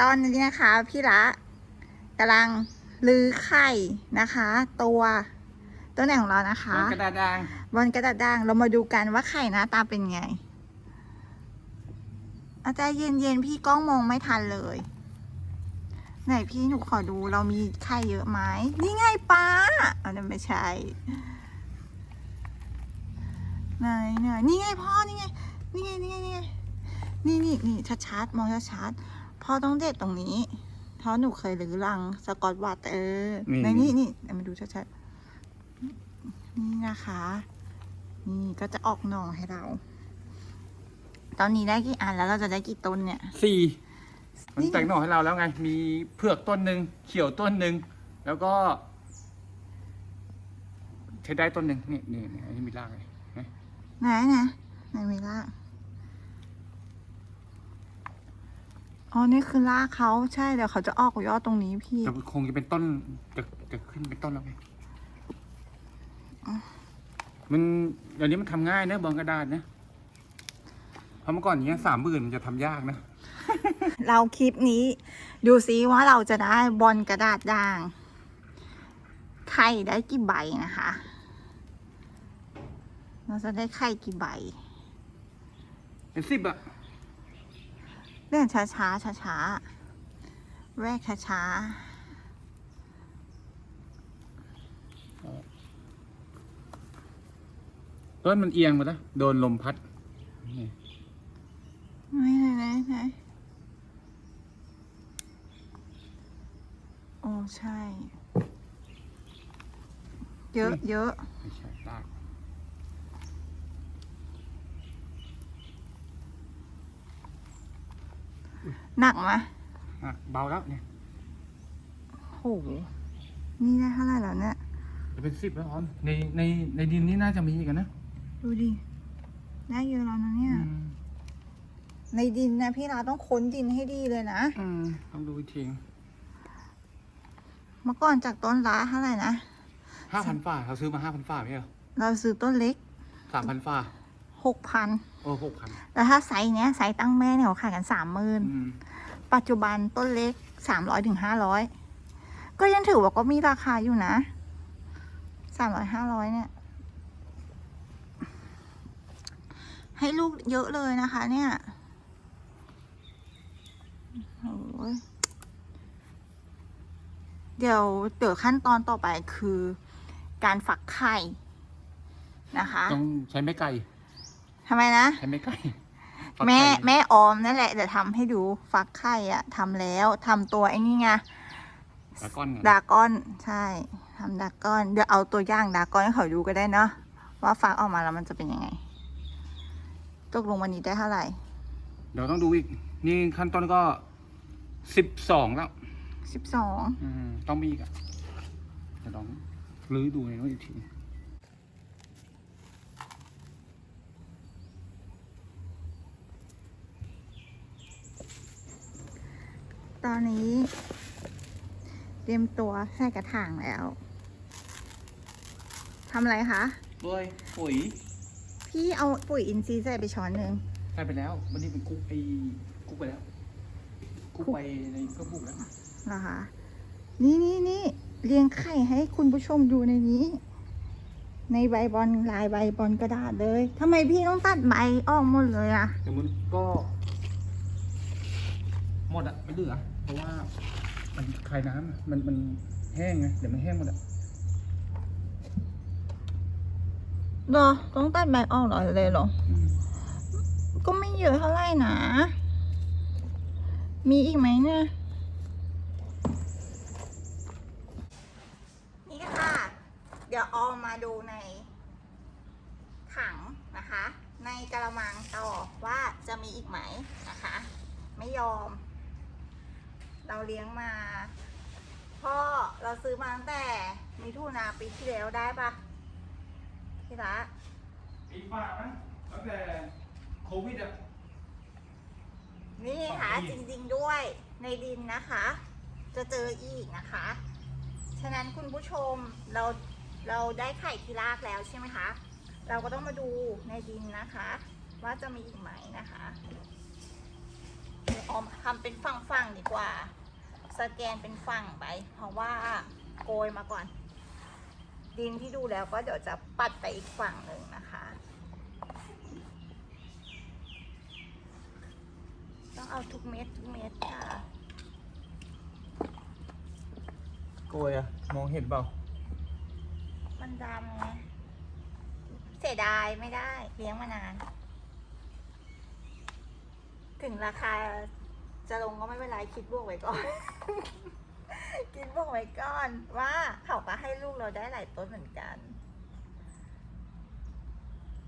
ตอนนี้นะคะพี่ละกำลังลือไข่นะคะ ตัวตัวไหนของเรานะคะบนกระดาษด่างบนกระดาษด่างเรามาดูกันว่าไข่หน้าตาเป็นไง อาจารย์เย็นๆพี่กล้องมองไม่ทันเลย ไหนพี่หนูขอดูเรามีไข่เยอะไหมนี่ไงป้าอันนั้นไม่ใช่ไหนไหนนี่ไงพ่อนี่ไงนี่ไงนี่ไงนี่ไงนี่นี่นี่ชัดๆมองชัดๆ พ่อต้องเด็ดตรงนี้เพราะหนูเคยรื้อรังสกอตวัตเออในนี่นี่เอามาดูชัดๆนี่นะคะ นี่ก็จะออกหน่อให้เรา ตอนนี้ได้กี่อันแล้วเราจะได้กี่ต้นเนี่ย สี่มันนี่แต่งหน่อให้เราแล้วไง มีเผือกต้นหนึ่งเขียวต้นหนึ่งแล้วก็ใช้ได้ต้นหนึ่งนี่นี่นี่อันนี้มีรากเลยเห็นไหมไหนนะไหนมีราก อ๋อ นี่คือรากเขาใช่เดี๋ยวเขาจะออกยอดตรงนี้พี่ แต่คงจะเป็นต้นจะจะขึ้นเป็นต้นแล้วไงมันเดี๋ยวนี้มันทำง่ายนะบนกระดาษนะเพราะเมื่อก่อนอย่างเงี้ยสามหมื่นมันจะทำยากนะเราคลิปนี้ ดูซิว่าเราจะได้บอลกระดาษด่างไข่ได้กี่ใบนะคะ เราจะได้ไข่กี่ใบ เป็นสิบอะ เลื่อนช้าช้าช้าช้าๆแรกช้าช้าต้นมันเอียงหมดแล้วโดนลมพัดนี่ๆไหนไหนไหนไหนโอ้ใช่ เยอะเยอะ ไม่ใช่ราก หนักไหมอะเบาแล้วเนี่ยโหนี่ได้เท่าไหร่แล้วเนี่ยจะเป็นสิบแล้วออมในในในดินนี่น่าจะมีอีกอะนะดูดิได้เยอะแล้วนะเนี่ย อืมในดินนะพี่เราต้องค้นดินให้ดีเลยนะ อืมต้องดูอีกทีเมื่อก่อนจากต้นละเท่าไหร่นะ ห้าพันฝ่าเขาซื้อมาห้าพันฝ่าไม่ใช่เหรอเราซื้อต้นเล็กสามพันฝ่าหกพัน โอ้หกพันแต่ถ้าไซส์เนี้ยไซส์ตั้งแม่เนี่ยเขาขายกันสามหมื่นอืม ปัจจุบันต้นเล็กสามร้อยถึงห้าร้อยก็ยังถือว่าก็มีราคาอยู่นะสามร้อยห้าร้อยเนี่ย ให้ลูกเยอะเลยนะคะ เนี่ยโอ้ยเดี๋ยวเดี๋ยวขั้นตอนต่อไปคือการฝักไข่นะคะ ต้องใช้ไม้ไก่ทำไมนะ ใช้ไม้ไก่ แม่ฝักไข่แม่ออมนั่นแหละเดี๋ยวทำให้ดูฟักไข่อะทำแล้วทำตัวไอ้นี่ไงตะก้อนไงดากอนใช่ทำดากอนเดี๋ยวเอาตัวอย่างดากอนให้เขาดูก็ได้เนาะว่าฟักออกมาแล้วมันจะเป็นยังไงตกลงวันนี้ได้เท่าไหร่ เดี๋ยวต้องดูอีก นี่ขั้นต้นก็สิบสองแล้วสิบสองอืมต้องมีอีกอะเดี๋ยวลองรื้อดูในนู้นอีกที ตอนนี้ เตรียมตัวใส่กระถางแล้วทำอะไรคะเฮ้ยปุ๋ยพี่เอาปุ๋ยอินทรีย์ใส่ไปช้อนหนึ่งใช่ไปแล้ว วันนี้เป็นกุ๊กไอ้กุ๊กไปแล้วกุ๊กไปในเครื่องปลูกแล้วเหรอคะนี่นี่นี่เรียงไข่ให้คุณผู้ชมดูในนี้ ในใบบอลลายใบบอลกระดาษเลยทำไมพี่ต้องตัดใบออกหมดเลยอะแต่มันก็ หมดอะไม่เหลือ เพราะว่ามันคลายน้ำอะมันมันแห้งไงเดี๋ยวมันแห้งหมดอะเหรอต้องตัดใบออกหน่อยเลยเหรอ อืมก็ไม่เยอะเท่าไหร่นะ มีอีกไหมเนี่ย นี่ค่ะเดี๋ยวเอามาดูในถังนะคะ ในกระมังต่อว่าจะมีอีกไหมนะคะ ไม่ยอม เราเลี้ยงมาพ่อเราซื้อมาตั้งแต่มิถุนาปีที่แล้วได้ปะพี่ละปีฟ้ามั้งตั้งแต่โควิดอะนี่ค่ะจริงๆด้วยในดินนะคะ จะเจออีกนะคะ ฉะนั้นคุณผู้ชมเราเราได้ไข่ที่รากแล้วใช่ไหมคะ เราก็ต้องมาดูในดินนะคะ ว่าจะมีอีกไหมนะคะเดี๋ยว ออมทำเป็นฝั่งๆดีกว่า สแกนเป็นฝั่งไป เพราะว่าโกยมาก่อน ดินที่ดูแล้วก็เดี๋ยวจะปัดไปอีกฝั่งหนึ่งนะคะ ต้องเอาทุกเม็ดทุกเม็ดค่ะโกยอะมองเห็นเปล่า มันดำไงเสียดายไม่ได้เลี้ยงมานาน ถึงราคาจะลงก็ไม่เป็นไรคิดบวกไว้ก่อน คิดบวกไว้ก่อนว่าเขาก็ให้ลูกเราได้หลายต้นเหมือนกัน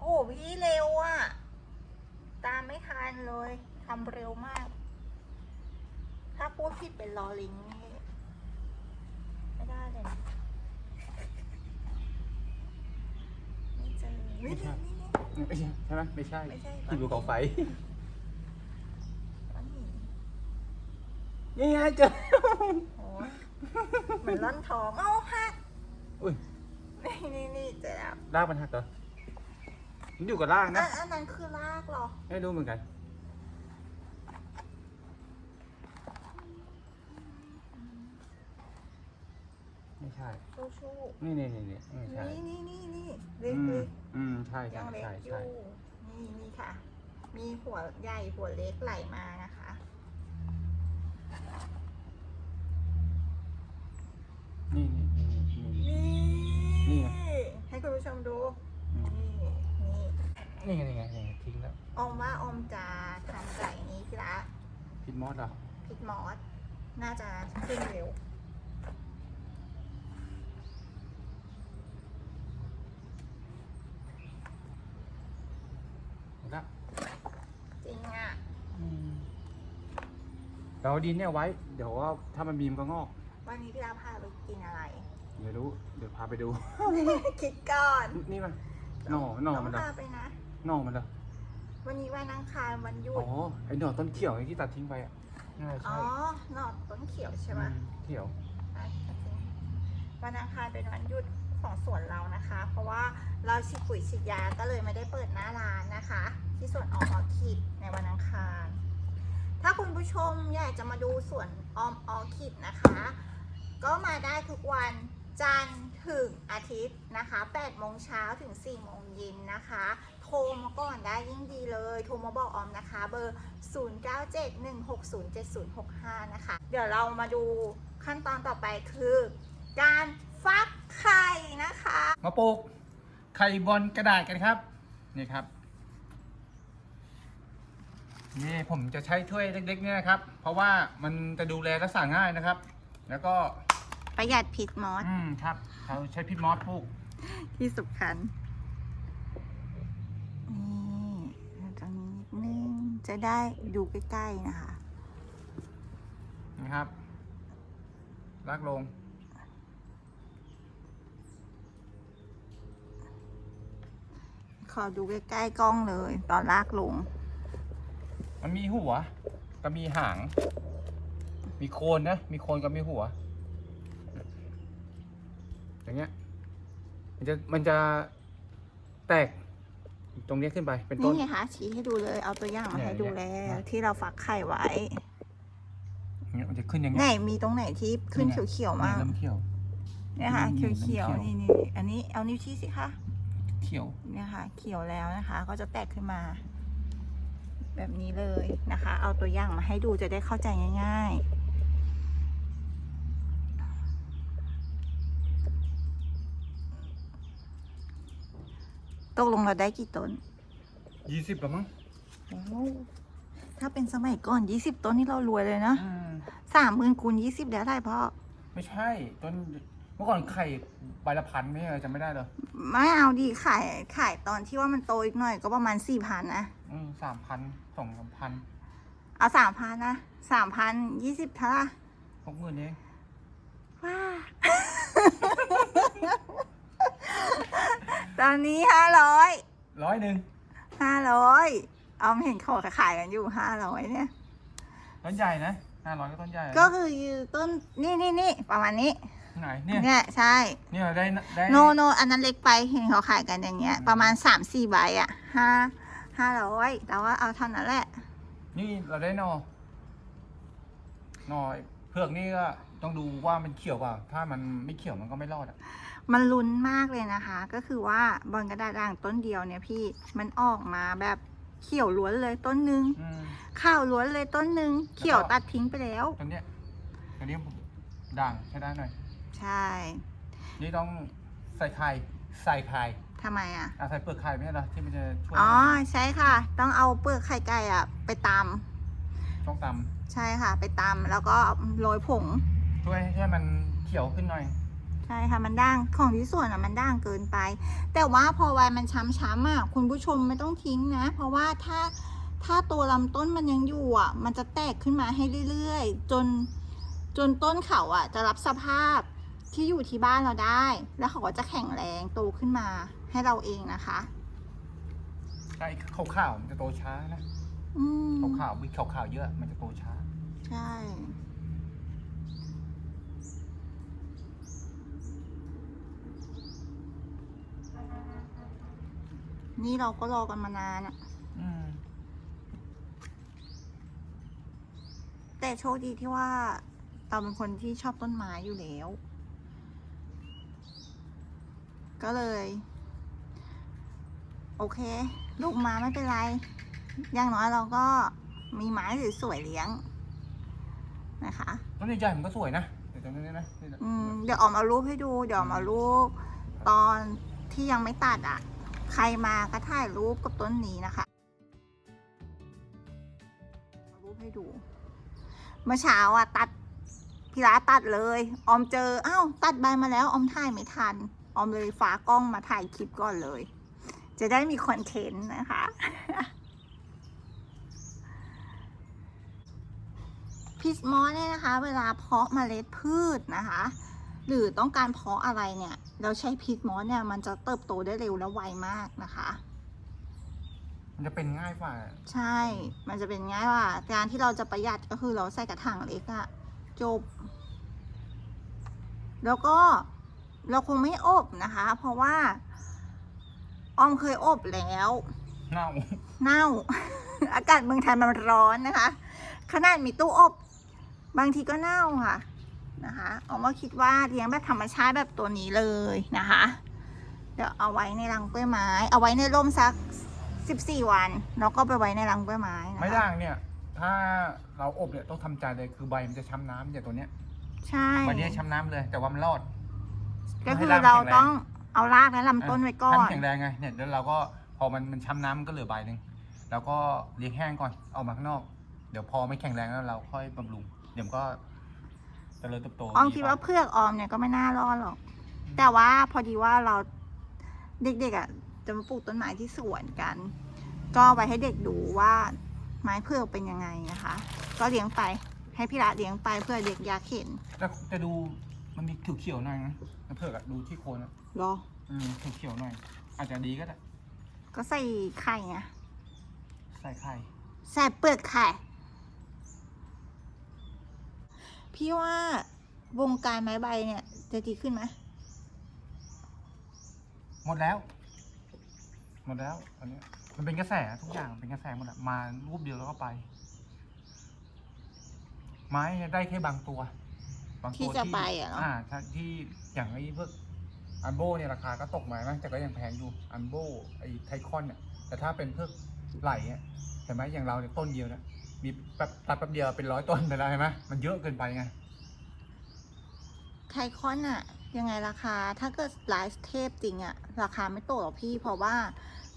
โอ้พี่เร็วอะ่ะตามไม่ทันเลยทำเร็วมาก ถ้าพูดผิดเป็นลอลิงนี่ไม่ได้เลยนะไม่เจอไม่ใช่นี่นี่ไม่ใช่ใช่ไหมไม่ใช่ไม่ใช่ที่ภูเขาไฟ ก้อนหิน นี่ไงเจอโอ้ยเหมือนร่อนทองเอ้าหักอุ้ยนี่นี่นี่เจอแล้วรากมันหักเหรอมันอยู่กับรากอันะนอันนั้นคือรากเหรอ ไม่รู้เหมือนกัน ไม่ใช่ ชูชูนี่นี่นี่นี่ไม่ใช่นี่นี่นี่นี่เล็กอืมเล็กอืมใช่ยัใช่งเล็กใช่อใช่ยู่นี่นี่ค่ะ มีหัวใหญ่หัวเล็กไหลมานะคะ นี่นี่นี่นี่นี่ นี่นี่ไง ให้คุณผู้ชมดูอืมนี่นี่นี่ไงนี่ไงนี่ไงทิ้งแล้วอมว่าอมจะทำไก่นี้พี่ละพิดมอสเหรอพิกมอสน่าจะขึ้นเร็ว หมดละจริงอะเราเอาดินเนี่ยไว้ เดี๋ยวว่าถ้ามันมีมันก็งอก วันนี้พี่ลาพาไปกินอะไร เดี๋ยวรู้ เดี๋ยวพาไปดู คิดก่อนนี่มันหน่อหน่อมันเหรต้อองพาไปนะ หน่อมันเหรอวันนี้วันอังคารวันหยุอ๋ดอไอหน่อต้นเขียวไอ้ที่ตัดทิ้งไปอะน่าจะอ๋อใช่หนอดต้นเขียวใช่ไหมอืมเขียว อะโอเควันอังคารเป็นวันหยุดของสวนเรานะคะ เพราะว่าเราฉีดปุ๋ยฉีดยาก็เลยไม่ได้เปิดหน้าร้านนะคะ ที่สวนออมออคิดในวันอังคารถ้าคุณผู้ช มอยากจะมาดูสวนออมออคิดนะคะ ก็มาได้ทุกวันจันทร์ถึงอาทิตย์นะคะ8โมงเช้าถึง4โมงเย็นนะคะ โทรมาก่อนได้ยิ่งดีเลย โทรมาบอกออมนะคะ เบอร์ 0971607065 นะคะ เดี๋ยวเรามาดูขั้นตอนต่อไปคือ การฟักไข่นะคะ มาปลูกไข่บอลกระดาษกันครับ นี่ครับ นี่ผมจะใช้ถ้วยเล็กๆเนี่ยนะครับ เพราะว่ามันจะดูแลรักษาง่ายนะครับ แล้วก็ประหยัดพิษมอสอืมครับเขาใช้พิษมอสปลูกที่สำคัญนี่ตรงนี้นิดนึงจะได้ดูใกล้ๆนะคะ นะครับลากลง ขอดูใกล้ๆกล้องเลย ตอนลากลง มันมีหัวก็มีหาง มีโคนนะ มีโคนก็มีหัว อย่างเงี้ย มันจะมันจะแตกตรงเนี้ยขึ้นไปเป็นต้นี่นไงคะชี้ให้ดูเลย เอาตัวอย่างมาเนี่ยให้ดูเนี่แล้ยวที่เราฟักไข่ไว้อย่างเงี้ยมันจะขึ้นอย่างไหนเงี้ยมีตรงไหนที่ขึ้นนี่ไงเขียวๆนี่มากเริ่มเขียว เนี่ยค่ะนี่เขียวนี่ๆเขีนี่ยวนี่อันนี้เอานิ้วชี้สิคะเขียว เนี่ยค่ะ เขียวแล้วนะคะ ก็จะแตกขึ้นมา แบบนี้เลยนะคะ เอาตัวอย่างมาให้ดูจะได้เข้าใจง่ายๆตกลงเราได้กี่ต้นยี่สิบแล้วมั้งโอ้ถ้าเป็นสมัยก่อน20ต้นนี่เรารวยเลยนะอืมสามหมื่นคูณยี่สิบแล้วได้พ่อ ไม่ใช่ ต้น เมื่อก่อนไข่ใบละพันไม่ใช่เหรอจำไม่ได้เหรอไม่เอาดีขายขายตอนที่ว่ามันโตอีกหน่อยก็ประมาณสี่พันนะ อืมสามพันสองสามพันเอาสามพันนะสามพันยี่สิบเท่าไหร่หกหมื่นเองว้า ตอนนี้ห้าร้อยร้อยหนึ่งห้าร้อยเอาเห็นเขาขายกันอยู่ห้าร้อยเนี่ย ต้นใหญ่นะห้าร้อยก็ต้นใหญ่นะก็คือต้นนี่นี่นี่ประมาณนี้ ไหนเนี่ยเนี่ยใช่ เนี่ยได้ได้โนโนอันนั้นเล็กไปเห็นเขาขายกันอย่างเงี้ย ประมาณสามสี่ใบอะห้าห้าร้อยแต่ว่าเอาเท่านั้นแหละ นี่เราได้นอหน่อยเผือกนี่ก็ต้องดูว่ามันเขียวเปล่า ถ้ามันไม่เขียวมันก็ไม่รอดอะ มันลุ้นมากเลยนะคะ ก็คือว่าบอลกระดาษด่างต้นเดียวเนี่ยพี่ มันออกมาแบบเขียวล้วนเลยต้นหนึ่งอืมข้าวล้วนเลยต้นหนึ่งเขียวตัดทิ้งไปแล้วตอนเนี้ยตอนนี้ด่างใช้ได้หน่อย ใช่นี่ต้องใส่ไข่ใส่ไข่ทำไมอะอะใส่เปลือกไข่ไม่ใช่เหรอที่มันจะช่วยอ๋อใช่ค่ะ ต้องเอาเปลือกไข่ไก่อะ ไปตต้องตำใช่ค่ะ ไปตำแล้วก็โรยผงำช่วยให้มันเขียวขึ้นหน่อย ใช่ค่ะมันด่างของที่ส่วนอะมันด่างเกินไป แต่ว่าพอใบมันช้ำๆอะคุณผู้ชมไม่ต้องทิ้งนะ เพราะว่าถ้าถ้าตัวลำต้นมันยังอยู่อะ มันจะแตกขึ้นมาให้เรื่อยๆ จนจนต้นเขาอะ จะรับสภาพ ที่อยู่ที่บ้านเราได้ แล้วเขาก็จะแข็งแรงโตขึ้นมาให้เราเองนะคะ ไอ้ขาวๆมันจะโตช้านะอืมขาวๆมีขาวๆเยอะมันจะโตช้า ใช่ นี่เราก็รอกันมานานอะอืมแต่โชคดีที่ว่าเราเป็นคนที่ชอบต้นไม้อยู่แล้ว ก็เลย โอเค ลูกมาไม่เป็นไร อย่างน้อยเราก็มีไม้สวยๆเลี้ยง นะคะต้นใหญ่ๆมันก็สวยนะเดี๋ยวตรงนี้นะนี่นะอืมเดี๋ยวออกมารูปให้ดู เดี๋ยวออกมารูป ตอนที่ยังไม่ตัดอะ ใครมาก็ถ่ายรูปกับต้นนี้นะคะเอารูปให้ดู เมื่อเช้าอะตัดพี่ร้าตัดเลย ออมเจอ อ้าว ตัดใบมาแล้ว ออมถ่ายไม่ทัน ออมเลยฝากล้องมาถ่ายคลิปก่อนเลย จะได้มีคอนเทนต์นะคะ พิสมอสเนี่ยนะคะ เวลาเพาะเมล็ดพืชนะคะ หรือต้องการเพาะอะไรเนี่ย เราใช้พิสมอสเนี่ยมันจะเติบโตได้เร็วและไวมากนะคะมันจะเป็นง่ายกว่า ใช่ มันจะเป็นง่ายว่า การที่เราจะประหยัดก็คือเราใส่กระถางเล็กอะจบ แล้วก็ เราคงไม่อบนะคะ เพราะว่าออมเคยอบแล้ว เน่า เน่า อากาศเมืองไทยมันร้อนนะคะ ขนาดมีตู้อบ บางทีก็เน่าค่ะนะคะออกมาคิดว่าเลี้ยงแบบธรรมชาติแบบตัวนี้เลยนะคะ เดี๋ยวเอาไว้ในรังกล้วยไม้ เอาไว้ในร่มสักสิบสี่วัน แล้วก็ไปไว้ในรังกล้วยไม้นะคะ ไม่ด่างเนี่ย ถ้าเราอบเนี่ยต้องทำใจเลยคือใบมันจะช้ำน้ำอย่างตัวเนี้ยใช่ใบเนี้ยช้ำน้ำเลยแต่ว่ามันรอด ก็คือเราต้องเอารากและลำต้นไว้ก่อให้มันนแข็งแรงไงเนี่ยแล้วเราก็พอมันมันช้ำน้ำมันก็เหลือใบหนึ่งแล้วก็เลี้ยงแห้งก่อนเอามาข้างนอก เดี๋ยวพอไม่แข็งแรงแล้วเราค่อยบำรุงเดี๋ยวมันก็เจริญเติบโตออมคิดว่าเพือกออมเนี่ยก็ไม่น่ารอดหรอก แต่ว่าพอดีว่าเราเด็กๆอะจะมาปลูกต้นไม้ที่สวนกัน ก็ไว้ให้เด็กดูว่าไม้เพือกเป็นยังไงนะคะ ก็เลี้ยงไปให้พี่ละเลี้ยงไปเพื่อเด็กอยากเห็นแต่จะดูมันมีเขียวๆหน่อยนะ น้ำเผือกอะดูที่โคนอะรอ อืมเขียวๆหน่อย อาจจะดีก็ได้ก็ใส่ไข่ไงใส่ไข่ใส่เปลือกไข่ พี่ว่าวงการไม้ใบเนี่ย จะดีขึ้นไหมหมดแล้ว หมดแล้วตอนนี้มันเป็นกระแสทุกอย่างเป็นกระแสหมดอะมารูปเดียวแล้วก็ไป ไม้ได้แค่บางตัวบางตัวที่จะไปอะเนาะ อ่าถ้าที่อย่างไอ้พวกอันโบเนี่ยราคาก็ตกมาไหมแต่ก็ยังแพงอยู่อันโบไอ้ไทคอนเนี่ยแต่ถ้าเป็นเพื่อไหลเนี่ยเห็นไหมอย่างเราเนี่ยต้นเดียวเนี่ยมีแป๊บตัดแป๊บเดียวเป็นร้อยต้นไปแล้วเห็นไหมมันเยอะเกินไปไง ไทคอนอะยังไงราคาถ้าเกิดไลฟ์เทปจริงอะราคาไม่ตกหรอกพี่เพราะว่า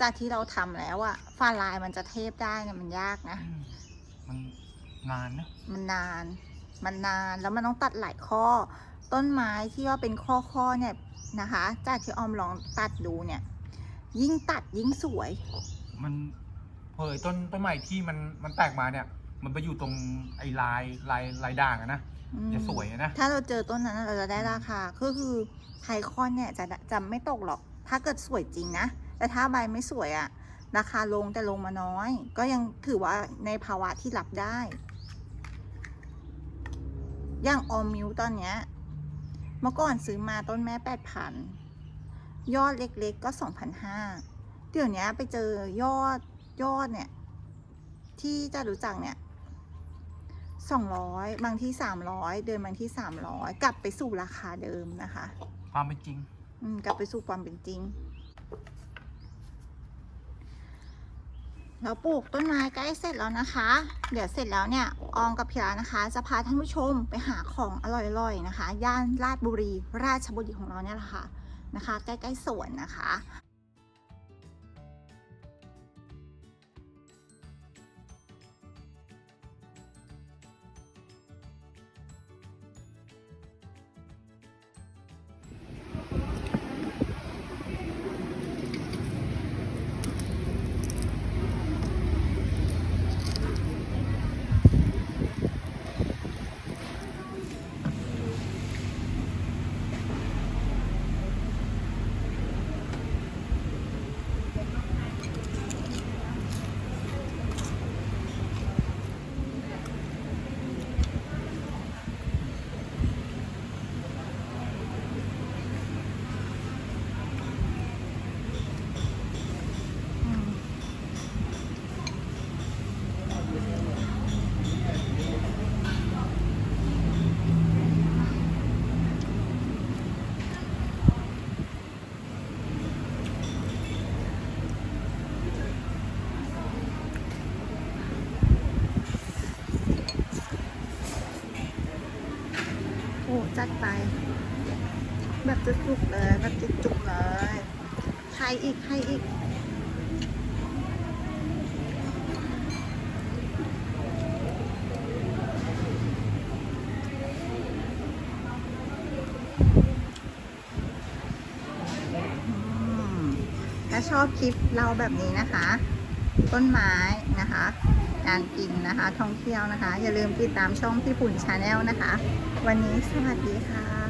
จากที่เราทำแล้วอะฝ้าลายมันจะเทปได้เนี่ยมันยากนะอืมมันนานนะ มันนาน มันนานแล้วมันต้องตัดหลายข้อ ต้นไม้ที่ว่าเป็นข้อข้อๆเนี่ยนะคะจากที่ออมลองตัดดูเนี่ย ยิ่งตัดยิ่งสวย มันเผยต้นต้นใหม่ที่มันมันแตกมาเนี่ย มันไปอยู่ตรงไอ้ลายลายลายด่างอะนะอืมจะสวยอะนะ ถ้าเราเจอต้นนั้นเราจะได้ราคาก็คือไทคอนเนี่ยจะจะไม่ตกหรอก ถ้าเกิดสวยจริงนะ แต่ถ้าใบไม่สวยอะราคาลงแต่ลงมาน้อย ก็ยังถือว่าในภาวะที่รับได้ อย่างออมมิวตอนเนี้ยเมื่อก่อนซื้อมาต้นแม่แปดพันยอดเล็กๆก็สองพันห้าเดี๋ยวนี้ไปเจอยอดยอดเนี่ย ที่จะรู้จักเนี่ย200บางที่300เดินบางที่300กลับไปสู่ราคาเดิมนะคะ ความเป็นจริง อืมกลับไปสู่ความเป็นจริง เราปลูกต้นไม้ใกล้เสร็จแล้วนะคะ เดี๋ยวเสร็จแล้วเนี่ยอองกับพิรานะคะ จะพาท่านผู้ชมไปหาของอร่อยๆนะคะ ย่านราชบุรี ราชบุรีของเราเนี่ยแหละค่ะนะคะ ใกล้ๆสวนนะคะ จัดไป แบบจุกๆเลย แบบจุกๆเลยใครอีกใครอีกถ้าชอบคลิปเราแบบนี้นะคะ ต้นไม้นะคะ การกินนะคะ ท่องเที่ยวนะคะ อย่าลืมติดตามช่องพี่ปุ่นชาแนลนะคะ วันนี้สวัสดีค่ะ